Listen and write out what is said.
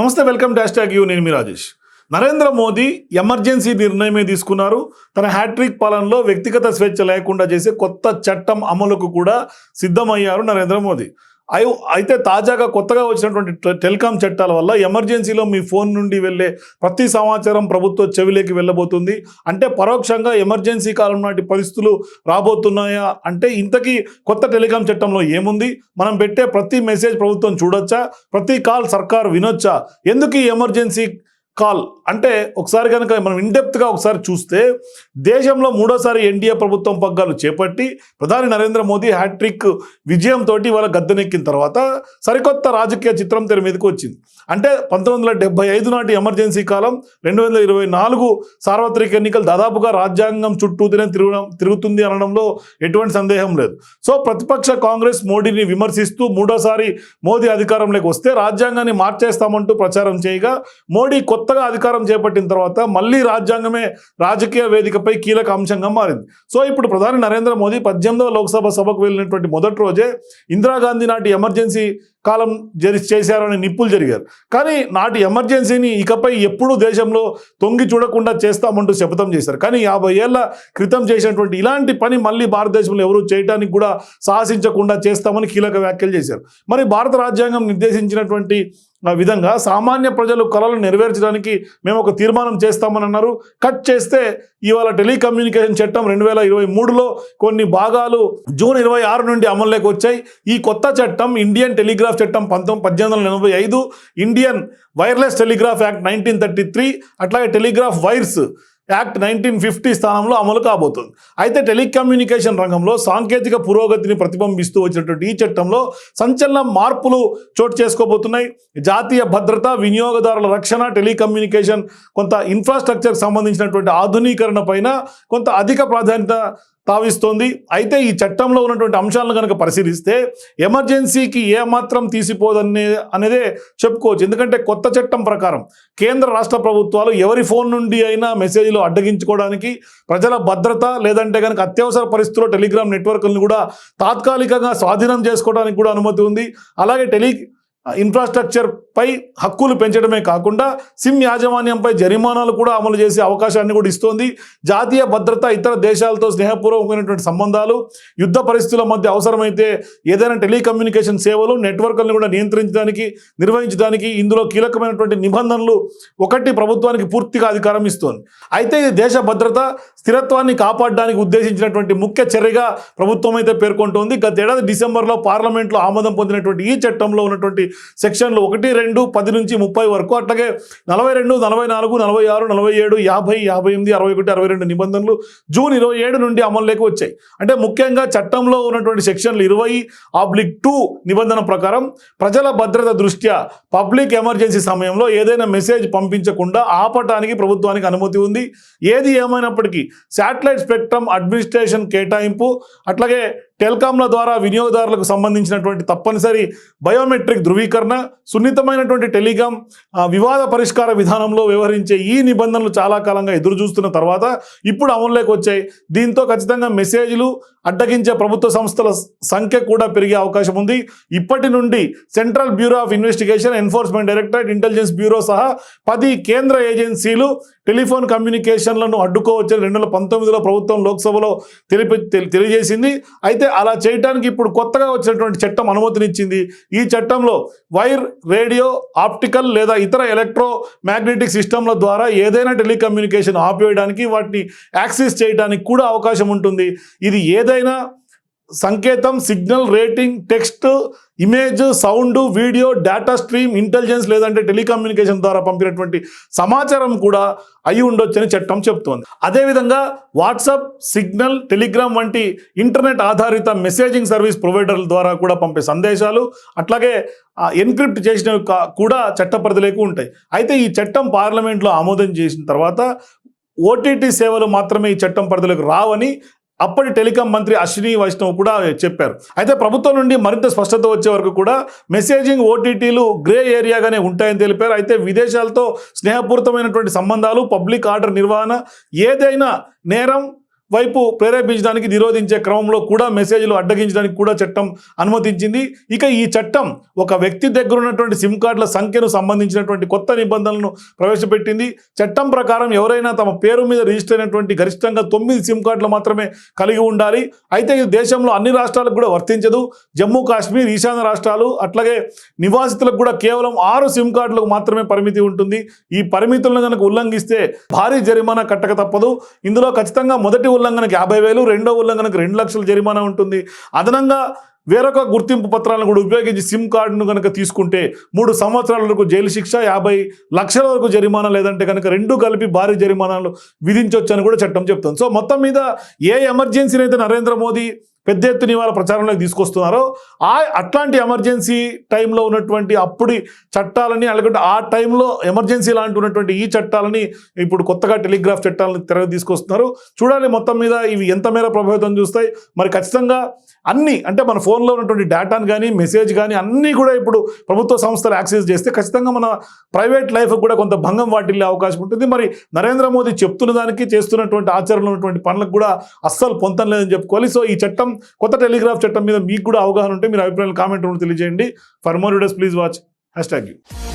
నమస్తే welcome dash tag you నేను మీ రాజేష్. నరేంద్ర మోదీ ఎమర్జెన్సీ నిర్ణయమే తీసుకున్నారు. తన హ్యాట్రిక్ పాలనలో వ్యక్తిగత స్వేచ్ఛ లేకుండా చేసే కొత్త చట్టం అమలుకు కూడా సిద్ధమయ్యారు నరేంద్ర మోదీ. అయి అయితే తాజాగా కొత్తగా వచ్చినటువంటి టెలికాం చట్టాల వల్ల ఎమర్జెన్సీలో మీ ఫోన్ నుండి వెళ్ళే ప్రతి సమాచారం ప్రభుత్వ చెవిలోకి వెళ్ళబోతుంది. అంటే పరోక్షంగా ఎమర్జెన్సీ కాలం నాటి పరిస్థితులు రాబోతున్నాయా? అంటే ఇంతకీ కొత్త టెలికాం చట్టంలో ఏముంది? మనం పెట్టే ప్రతి మెసేజ్ ప్రభుత్వం చూడొచ్చా? ప్రతి కాల్ సర్కార్ వినొచ్చా? ఎందుకు ఈ ఎమర్జెన్సీ కాల్. అంటే ఒకసారి కనుక మనం ఇండెప్త్గా ఒకసారి చూస్తే దేశంలో మూడోసారి ఎన్డీఏ ప్రభుత్వం పగ్గాలు చేపట్టి ప్రధాని నరేంద్ర మోదీ హ్యాట్రిక్ విజయంతో వాళ్ళ గద్దెనెక్కిన తర్వాత సరికొత్త రాజకీయ చిత్రం తెర మీదకి వచ్చింది. అంటే పంతొమ్మిది వందల ఐదు నాటి ఎమర్జెన్సీ కాలం రెండు ఇరవై నాలుగు సార్వత్రిక ఎన్నికలు దాదాపుగా రాజ్యాంగం చుట్టూతూనే తిరుగు తిరుగుతుంది అనడంలో ఎటువంటి సందేహం లేదు. సో ప్రతిపక్ష కాంగ్రెస్ మోడీని విమర్శిస్తూ మూడోసారి మోదీ అధికారంలోకి వస్తే రాజ్యాంగాన్ని మార్చేస్తామంటూ ప్రచారం చేయగా మోడీ కొత్తగా అధికారం చేపట్టిన తర్వాత మళ్ళీ రాజ్యాంగమే రాజకీయ వేదికపై కీలక అంశంగా మారింది. సో ఇప్పుడు ప్రధాని నరేంద్ర మోదీ పద్దెనిమిదవ లోక్సభ సభకు వెళ్ళినటువంటి మొదటి రోజే ఇందిరాగాంధీ నాటి ఎమర్జెన్సీ కాలం జరి చేశారని నిప్పులు జరిగారు. కానీ నాటి ఎమర్జెన్సీని ఇకపై ఎప్పుడూ దేశంలో తొంగి చూడకుండా చేస్తామంటూ శపథం చేశారు. కానీ యాభై ఏళ్ళ క్రితం చేసినటువంటి ఇలాంటి పని మళ్ళీ భారతదేశంలో ఎవరు చేయడానికి కూడా సాహసించకుండా చేస్తామని కీలక వ్యాఖ్యలు చేశారు. మరి భారత రాజ్యాంగం నిర్దేశించినటువంటి విధంగా సామాన్య ప్రజలు కళలు నెరవేర్చడానికి మేము ఒక తీర్మానం చేస్తామని అన్నారు. కట్ చేస్తే ఇవాళ టెలికమ్యూనికేషన్ చట్టం రెండు వేల ఇరవై మూడులో కొన్ని భాగాలు జూన్ ఇరవై ఆరు నుండి అమల్లోకి వచ్చాయి. ఈ కొత్త చట్టం ఇండియన్ టెలిగ్రాఫ్ చట్టం పంతొమ్మిది పద్దెనిమిది వందల ఎనభై ఐదు Indian wireless telegraph act nineteen thirty three అట్లాగే telegraph wires act nineteen fifty స్థానంలో అమలు కాబోతుంది. అయితే టెలికమ్యూనికేషన్ రంగంలో సాంకేతిక పురోగతిని ప్రతిబింబిస్తూ వచ్చినటువంటి ఈ చట్టంలో సంచలన మార్పులు చోటు చేసుకోబోతున్నాయి. జాతీయ భద్రత వినియోగదారుల రక్షణ టెలికమ్యూనికేషన్ కొంత ఇన్ఫ్రాస్ట్రక్చర్కి సంబంధించినటువంటి ఆధునీకరణ పైన కొంత అధిక ప్రాధాన్యత తావిస్తోంది అయితే ఈ చట్టంలో ఉన్నటువంటి అంశాలను కనుక పరిశీలిస్తే ఎమర్జెన్సీకి ఏమాత్రం తీసిపోదనే అనేదే చెప్పుకోవచ్చు. ఎందుకంటే కొత్త చట్టం ప్రకారం కేంద్ర రాష్ట్ర ప్రభుత్వాలు ఎవరి ఫోన్ నుండి అయినా మెసేజ్లు అడ్డగించుకోవడానికి ప్రజల భద్రత లేదంటే కనుక అత్యవసర పరిస్థితుల్లో టెలిగ్రామ్ నెట్వర్క్లను కూడా తాత్కాలికంగా స్వాధీనం చేసుకోవడానికి కూడా అనుమతి ఉంది. అలాగే టెలి ఇన్ఫ్రాస్ట్రక్చర్ పై హక్కులు పెంచడమే కాకుండా సిమ్ యాజమాన్యంపై జరిమానాలు కూడా అమలు చేసే అవకాశాన్ని కూడా ఇస్తోంది. జాతీయ భద్రత ఇతర దేశాలతో స్నేహపూర్వకమైనటువంటి సంబంధాలు యుద్ధ పరిస్థితుల మధ్య అవసరమైతే ఏదైనా టెలికమ్యూనికేషన్ సేవలు నెట్వర్క్లను కూడా నియంత్రించడానికి నిర్వహించడానికి ఇందులో కీలకమైనటువంటి నిబంధనలు ఒకటి ప్రభుత్వానికి పూర్తిగా అధికారం ఇస్తోంది. అయితే ఇది దేశ భద్రత స్థిరత్వాన్ని కాపాడడానికి ఉద్దేశించినటువంటి ముఖ్య చర్యగా ప్రభుత్వం అయితే పేర్కొంటోంది. గత ఏడాది డిసెంబర్లో పార్లమెంట్లో ఆమోదం పొందినటువంటి ఈ చట్టంలో ఉన్నటువంటి సెక్షన్లు ఒకటి రెండు పది నుంచి ముప్పై వరకు. అట్లాగే నలభై రెండు నలభై నాలుగు నలభై ఆరు నలభై ఏడు యాభై యాభై ఎనిమిది అరవై ఒకటి అరవై రెండు నిబంధనలు జూన్ ఇరవై ఏడు నుండి అమల్లోకి వచ్చాయి. అంటే ముఖ్యంగా చట్టంలో ఉన్నటువంటి సెక్షన్లు ఇరవై ఆబ్లిక్ టూ నిబంధన ప్రకారం ప్రజల భద్రత దృష్ట్యా పబ్లిక్ ఎమర్జెన్సీ సమయంలో ఏదైనా మెసేజ్ పంపించకుండా ఆపటానికి ప్రభుత్వానికి అనుమతి ఉంది. ఏది ఏమైనప్పటికీ శాటిలైట్ స్పెక్ట్రమ్ అడ్మినిస్ట్రేషన్ కేటాయింపు అట్లాగే టెలికాంల ద్వారా వినియోగదారులకు సంబంధించినటువంటి తప్పనిసరి బయోమెట్రిక్ ధృవీకరణ సున్నితమైనటువంటి టెలికాం వివాద పరిష్కార విధానంలో వ్యవహరించే ఈ నిబంధనలు చాలా కాలంగా ఎదురు చూస్తున్న తర్వాత ఇప్పుడు అమల్లోకి వచ్చాయి. దీంతో ఖచ్చితంగా మెసేజ్లు అడ్డగించే ప్రభుత్వ సంస్థల సంఖ్య కూడా పెరిగే అవకాశం ఉంది. ఇప్పటి నుండి central bureau of investigation enforcement directorate intelligence bureau సహా పది కేంద్ర ఏజెన్సీలు టెలిఫోన్ కమ్యూనికేషన్లను అడ్డుకోవచ్చని రెండు వేల పంతొమ్మిదిలో ప్రభుత్వం లోక్సభలో తెలిపి తెలి- తెలియజేసింది. అయితే అలా చేయడానికి ఇప్పుడు కొత్తగా వచ్చినటువంటి చట్టం అనుమతినిచ్చింది. ఈ చట్టంలో వైర్ రేడియో ఆప్టికల్ లేదా ఇతర ఎలక్ట్రో మ్యాగ్నెటిక్ సిస్టమ్ల ద్వారా ఏదైనా టెలికమ్యూనికేషన్ ఆపివేయడానికి వాటిని యాక్సెస్ చేయడానికి కూడా అవకాశం ఉంటుంది. ఇది ఏదైనా సంకేతం signal writing text image sound video data stream intelligence లేదంటే టెలికమ్యూనికేషన్ ద్వారా పంపినటువంటి సమాచారం కూడా అయి ఉండొచ్చని చట్టం చెప్తోంది. అదేవిధంగా వాట్సాప్ సిగ్నల్ టెలిగ్రామ్ వంటి ఇంటర్నెట్ ఆధారిత మెసేజింగ్ సర్వీస్ ప్రొవైడర్ల ద్వారా కూడా పంపే సందేశాలు అట్లాగే ఎన్క్రిప్ట్ చేసినవి కూడా చట్ట పరిధిలోకి ఉంటాయి. అయితే ఈ చట్టం పార్లమెంట్లో ఆమోదం చేసిన తర్వాత ఓటీటీ సేవలు మాత్రమే ఈ చట్టం పరిధిలోకి రావని అప్పటి టెలికాం మంత్రి అశ్విని వైష్ణవ్ కూడా చెప్పారు. అయితే ప్రభుత్వం నుండి మరింత స్పష్టత వచ్చే వరకు కూడా మెసేజింగ్ ఓటీటీలు గ్రే ఏరియాగానే ఉంటాయని తెలిపారు. అయితే విదేశాలతో స్నేహపూరితమైనటువంటి సంబంధాలు పబ్లిక్ ఆర్డర్ నిర్వహణ ఏదైనా నేరం వైపు ప్రేరేపించడానికి నిరోధించే క్రమంలో కూడా మెసేజ్లు అడ్డగించడానికి కూడా చట్టం అనుమతించింది. ఇక ఈ చట్టం ఒక వ్యక్తి దగ్గర ఉన్నటువంటి సిమ్ కార్డుల సంఖ్యను సంబంధించినటువంటి కొత్త నిబంధనలను ప్రవేశపెట్టింది. చట్టం ప్రకారం ఎవరైనా తమ పేరు మీద రిజిస్టర్ అయినటువంటి గరిష్టంగా తొమ్మిది సిమ్ కార్డులు మాత్రమే కలిగి ఉండాలి. అయితే ఇది దేశంలో అన్ని రాష్ట్రాలకు కూడా వర్తించదు. జమ్మూ కాశ్మీర్ ఈశాన్య రాష్ట్రాలు అట్లాగే నివాసితులకు కూడా కేవలం ఆరు సిమ్ కార్డులకు మాత్రమే పరిమితి ఉంటుంది. ఈ పరిమితులను కనుక ఉల్లంఘిస్తే భారీ జరిమానా కట్టక తప్పదు. ఇందులో ఖచ్చితంగా మొదటి ఉల్లంఘనకు యాభై వేలు రెండో ఉల్లంఘనకు రెండు లక్షల జరిమానా ఉంటుంది. అదనంగా వేరొక గుర్తింపు పత్రాలను కూడా ఉపయోగించి సిమ్ కార్డును కనుక తీసుకుంటే మూడు సంవత్సరాల వరకు జైలు శిక్ష యాభై లక్షల వరకు జరిమానా లేదంటే కనుక రెండు కలిపి భారీ జరిమానాలు విధించవచ్చు కూడా చట్టం చెప్తుంది. సో మొత్తం మీద ఏ ఎమర్జెన్సీని అయితే నరేంద్ర మోదీ పెద్ద ఎత్తున ఇవాళ ప్రచారంలోకి తీసుకొస్తున్నారో ఆ అట్లాంటి ఎమర్జెన్సీ టైంలో ఉన్నటువంటి అప్పుడు చట్టాలని అలాగే ఆ టైంలో ఎమర్జెన్సీ లాంటి ఉన్నటువంటి ఈ చట్టాలని ఇప్పుడు కొత్తగా టెలిగ్రాఫ్ చట్టాలను తెర తీసుకొస్తున్నారు. చూడాలి మొత్తం మీద ఇవి ఎంత మేర ప్రభావితం చూస్తాయి. మరి ఖచ్చితంగా అన్ని అంటే మన ఫోన్లో ఉన్నటువంటి డేటాను కానీ మెసేజ్ కానీ అన్నీ కూడా ఇప్పుడు ప్రభుత్వ సంస్థలు యాక్సెస్ చేస్తే ఖచ్చితంగా మన ప్రైవేట్ లైఫ్ కూడా కొంత భంగం వాటిల్లే అవకాశం ఉంటుంది. మరి నరేంద్ర మోదీ చెప్తున్న దానికి చేస్తున్నటువంటి ఆచరణ ఉన్నటువంటి పనులకు కూడా అస్సలు పొంతం లేదని చెప్పుకోవాలి. సో ఈ చట్టం చట్టం కొత్త టెలిగ్రాఫ్ చట్టం మీద మీకు కూడా అవగాహన ఉంటే మీరు అభిప్రాయాలు కామెంట్ తెలియజేయండి. For more videos please watch hashtag you